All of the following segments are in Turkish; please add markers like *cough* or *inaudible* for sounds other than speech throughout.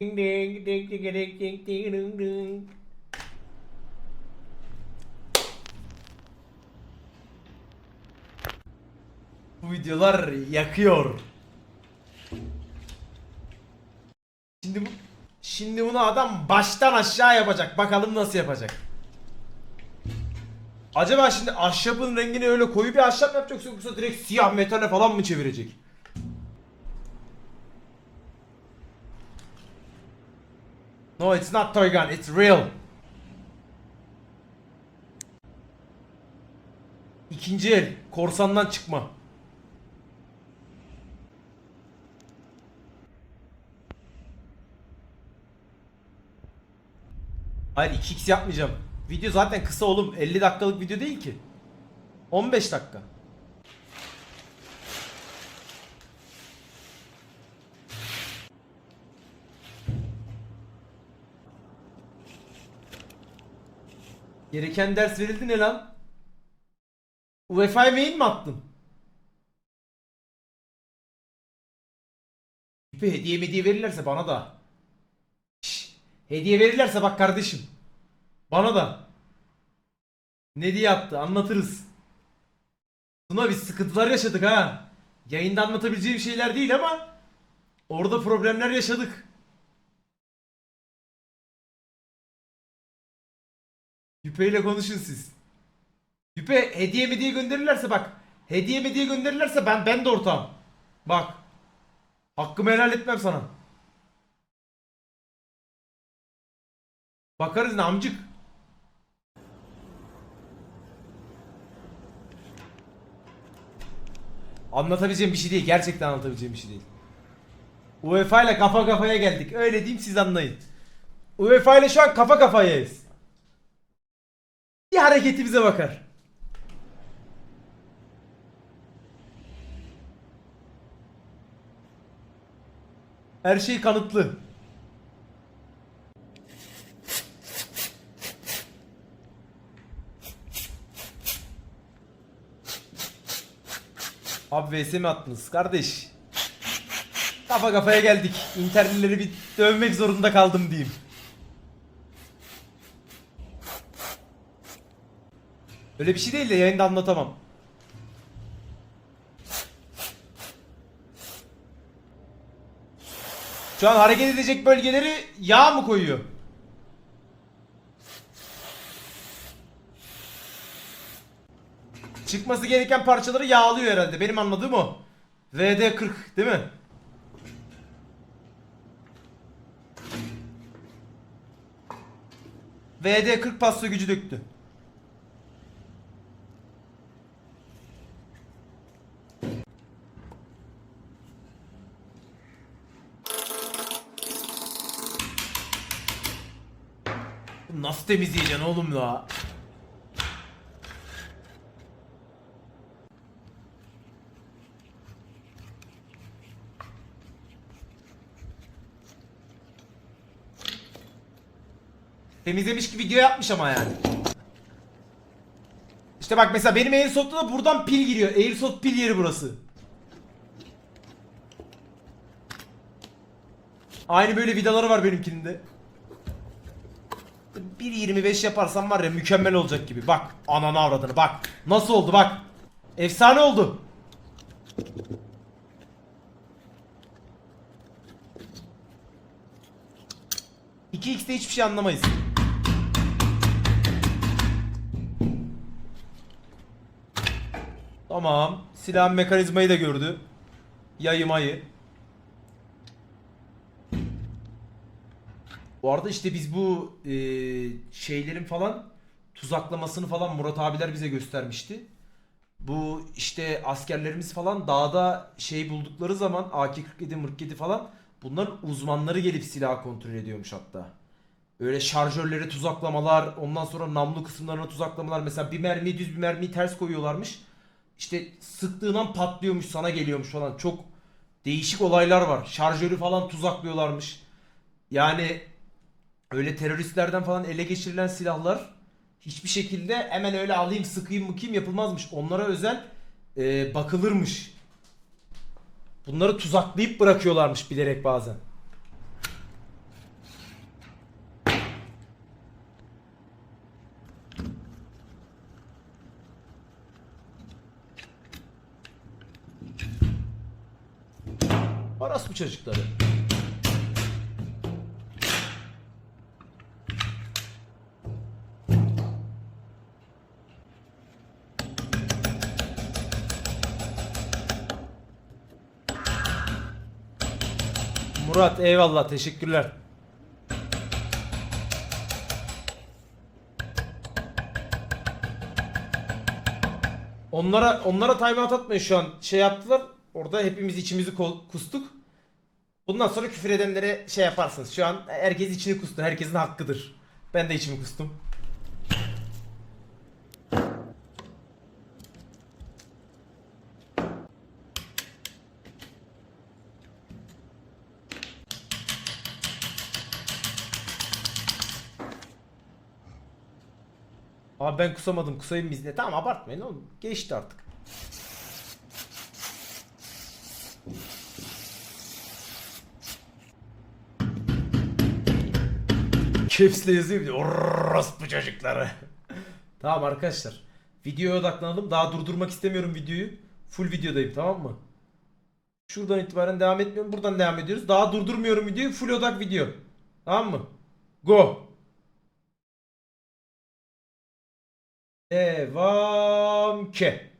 Ding ding ding ding ding ding ding ding ding. Bu videolar yakıyor. Şimdi bu Şimdi bunu adam baştan aşağı yapacak. Bakalım nasıl yapacak. Acaba şimdi ahşabın rengini öyle koyu bir ahşap mı yapacak yoksa direkt siyah metale falan mı çevirecek? No, it's not toy gun. It's real. İkinci el. Korsandan çıkma. Hayır 2x yapmayacağım. Video zaten kısa oğlum. 50 dakikalık video değil ki. 15 dakika. Gereken ders verildi ne lan? UEFA'ya mail mi attın? Bir hediye hediye verirlerse bana da. Şş, hediye verirlerse bak kardeşim. Bana da. Ne diye attı anlatırız. Buna biz sıkıntılar yaşadık ha. Yayında anlatabileceğim şeyler değil ama orada problemler yaşadık. Yüpe ile konuşun siz. Yüpe hediye mi diye gönderirlerse bak. Hediye mi diye gönderirlerse ben ben de ortağım. Bak. Hakkımı helal etmem sana. Bakarız ne amcık. Anlatabileceğim bir şey değil. Gerçekten anlatabileceğim bir şey değil. UEFA ile kafa kafaya geldik. Öyle diyeyim siz anlayın. UEFA ile şu an kafa kafayayız. Bir hareketimize bakar. Her şey kanıtlı. Abi vs mi attınız kardeş? Kafa kafaya geldik. İnterlileri bir dövmek zorunda kaldım diyeyim. Öyle bir şey değil de yayında anlatamam. Şu an hareket edecek bölgeleri yağ mı koyuyor? Çıkması gereken parçaları yağlıyor herhalde. Benim anladığım o. VD40 değil mi? VD40 pasta gücü döktü. Nasıl temizleyeceksin oğlum la? Temizlemiş gibi video yapmış ama yani. İşte bak mesela benim Airsoft'ta da buradan pil giriyor. Airsoft pil yeri burası. Aynı böyle vidaları var benimkinin de. 1.25 yaparsam var ya mükemmel olacak gibi. Bak ananı avradını bak. Nasıl oldu bak. Efsane oldu. İki x'te hiçbir şey anlamayız. Tamam. Silahın mekanizmayı da gördü. Yayı mayı. Bu arada işte biz bu e, şeylerin falan tuzaklamasını falan Murat abiler bize göstermişti. Bu işte askerlerimiz falan dağda şey buldukları zaman AK-47, 47 falan bunların uzmanları gelip silah kontrol ediyormuş hatta. Öyle şarjörleri tuzaklamalar, ondan sonra namlu kısımlarına tuzaklamalar. Mesela bir mermiyi düz bir mermiyi ters koyuyorlarmış. İşte sıktığın an patlıyormuş sana geliyormuş falan. Çok değişik olaylar var. Şarjörü falan tuzaklıyorlarmış. Yani öyle teröristlerden falan ele geçirilen silahlar hiçbir şekilde hemen öyle alayım sıkayım mıkayım yapılmazmış. Onlara özel e, bakılırmış. Bunları tuzaklayıp bırakıyorlarmış bilerek bazen. Orası bu çocukları. Murat eyvallah teşekkürler. Onlara onlara timeout atmayın şu an. Şey yaptılar. Orada hepimiz içimizi kustuk. Bundan sonra küfür edenlere şey yaparsınız. Şu an herkes içini kustu. Herkesin hakkıdır. Ben de içimi kustum. Abi ben kusamadım kusayım biz ne? Tamam abartmayın oğlum. Geçti artık. Caps'le yazıyor bir de orospu çocukları. *laughs* tamam arkadaşlar. Videoya odaklanalım. Daha durdurmak istemiyorum videoyu. Full videodayım tamam mı? Şuradan itibaren devam etmiyorum. Buradan devam ediyoruz. Daha durdurmuyorum videoyu. Full odak video. Tamam mı? Go. Devam ke.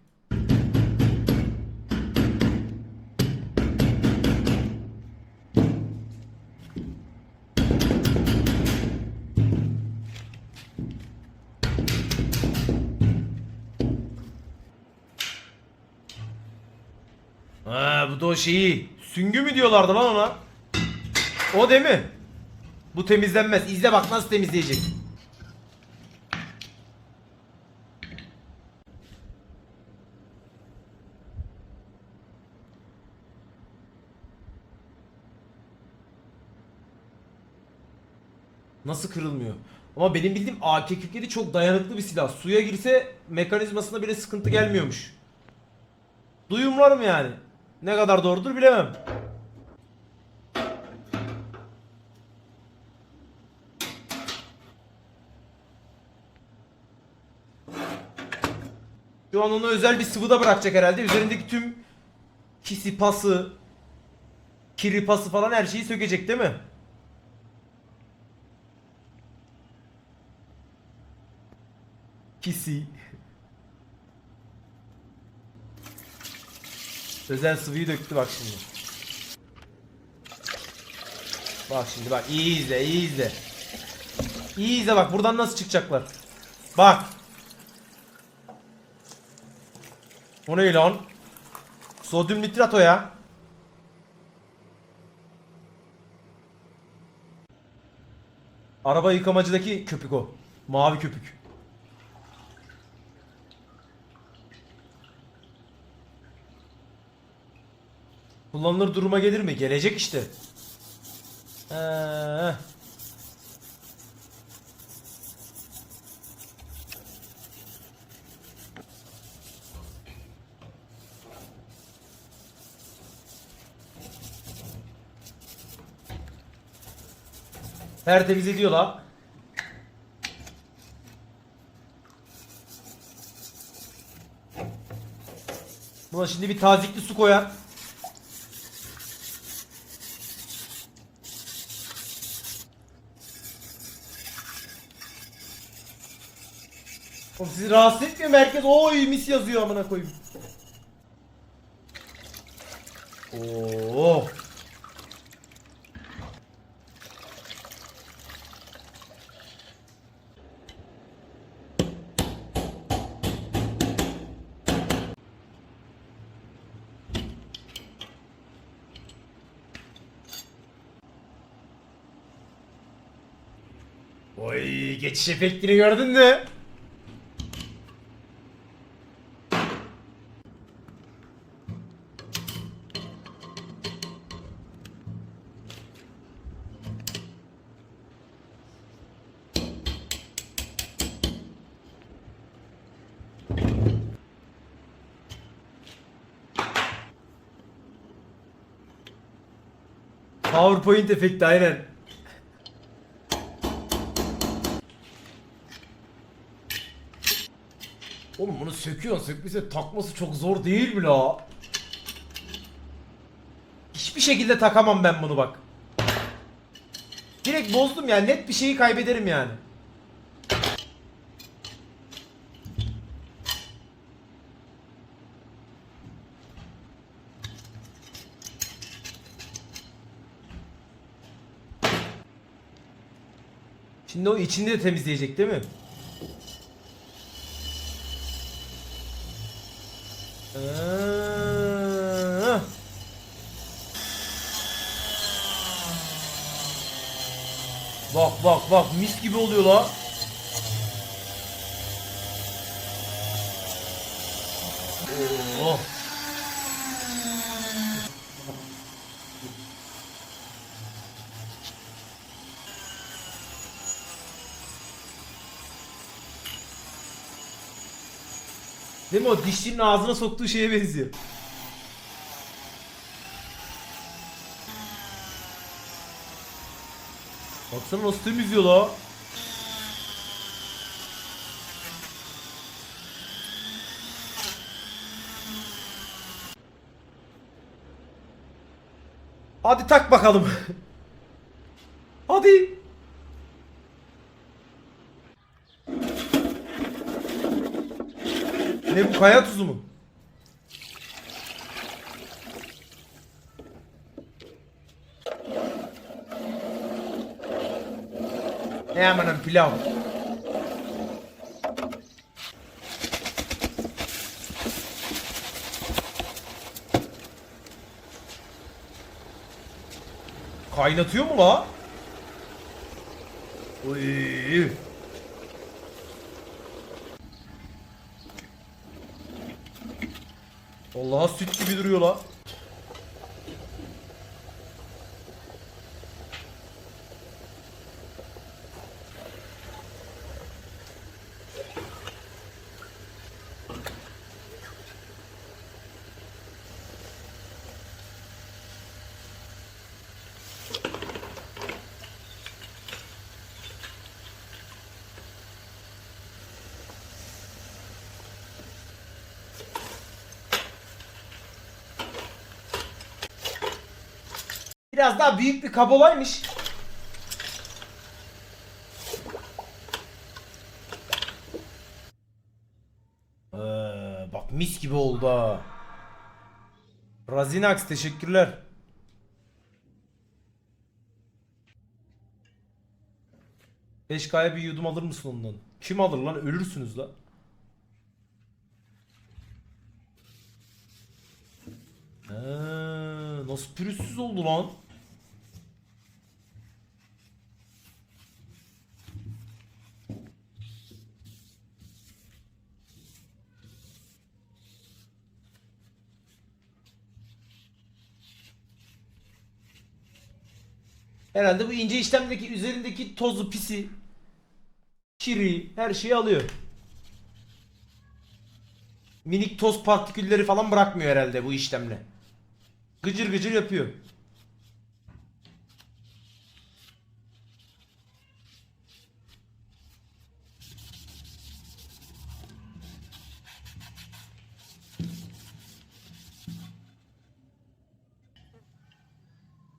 Ha bu da o şeyi. Süngü mü diyorlardı lan ona? O değil mi? Bu temizlenmez. İzle bak nasıl temizleyecek. Nasıl kırılmıyor? Ama benim bildiğim AK-47 çok dayanıklı bir silah. Suya girse mekanizmasına bile sıkıntı gelmiyormuş. Duyumlarım yani. Ne kadar doğrudur bilemem. Şu an onu özel bir sıvıda bırakacak herhalde. Üzerindeki tüm kisi pası, kiri pası falan her şeyi sökecek değil mi? Kisi. Özel sıvıyı döktü bak şimdi. Bak şimdi bak iyi izle iyi izle. İyi izle bak buradan nasıl çıkacaklar. Bak. O ne lan? Sodyum nitrat o ya. Araba yıkamacıdaki köpük o. Mavi köpük. Kullanılır duruma gelir mi? Gelecek işte. Ee, tertemiz ediyor la. Buna şimdi bir tazikli su koyar. Sizi rahatsız etmiyor mu herkes? Oy mis yazıyor amına koyayım. Oo. Oy geçiş efektini gördün mü? PowerPoint efekti aynen. Oğlum bunu söküyorsun sökmesi takması çok zor değil mi la? Hiçbir şekilde takamam ben bunu bak. Direkt bozdum yani net bir şeyi kaybederim yani. Şimdi o içinde de temizleyecek değil mi? Bak bak bak mis gibi oluyor la. Değil mi o dişçinin ağzına soktuğu şeye benziyor. Baksana nasıl temizliyor la. Hadi tak bakalım. *laughs* Hadi. Ne bu kaya tuzu mu? Ne amanın pilav. Kaynatıyor mu la? Uy. Allah'a süt gibi duruyor la. Biraz daha büyük bir kab olaymış. Ee, bak mis gibi oldu ha. Razinax teşekkürler. Beş kaya bir yudum alır mısın ondan? Kim alır lan? Ölürsünüz lan. Ee, nasıl pürüzsüz oldu lan? Herhalde bu ince işlemdeki üzerindeki tozu pisi kiri her şeyi alıyor. Minik toz partikülleri falan bırakmıyor herhalde bu işlemle. Gıcır gıcır yapıyor.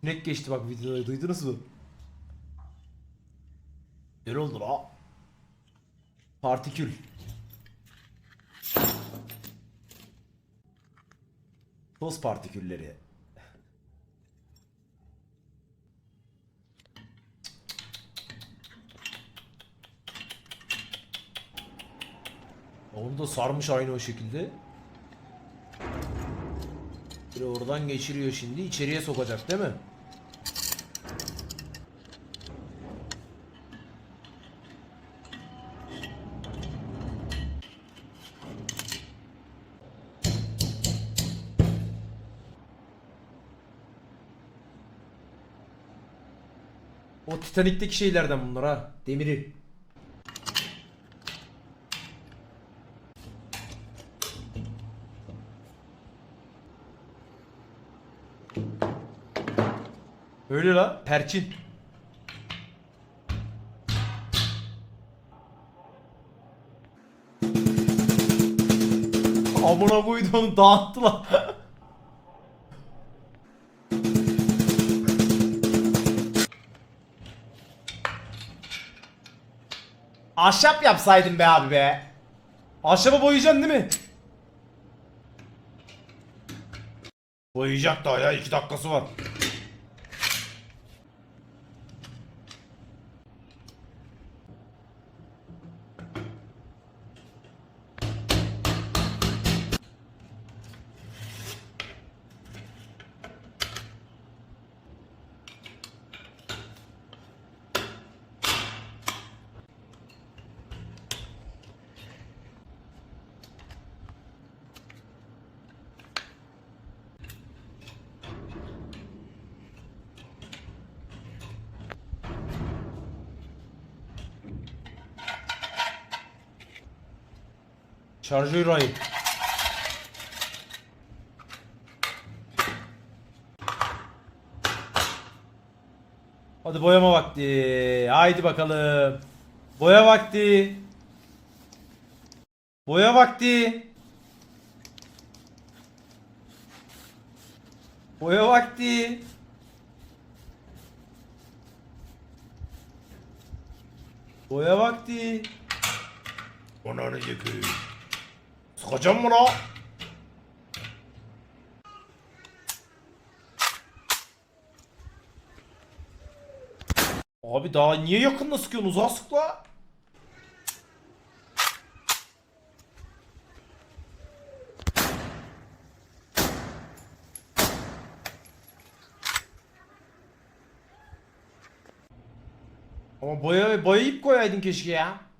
Sinek geçti bak videoda duydunuz mu? Ne oldu la? Partikül. Toz partikülleri. Onu da sarmış aynı o şekilde. Bir oradan geçiriyor şimdi. içeriye sokacak değil mi? O Titanik'teki şeylerden bunlar ha. Demiri. Öyle la. Perçin. Amına koyduğum dağıttılar. Ahşap yapsaydın be abi be. Ahşabı boyayacaksın değil mi? Boyayacak daha ya 2 dakikası var. Şarjör ayıp. Hadi boyama vakti. Haydi bakalım. Boya vakti. Boya vakti. Boya vakti. Boya vakti. Ona ne yakıyor? Sıkacağım la? Abi daha niye yakınla sıkıyorsun? Uzağa sık la. Ama boya boyayıp koyaydın keşke ya.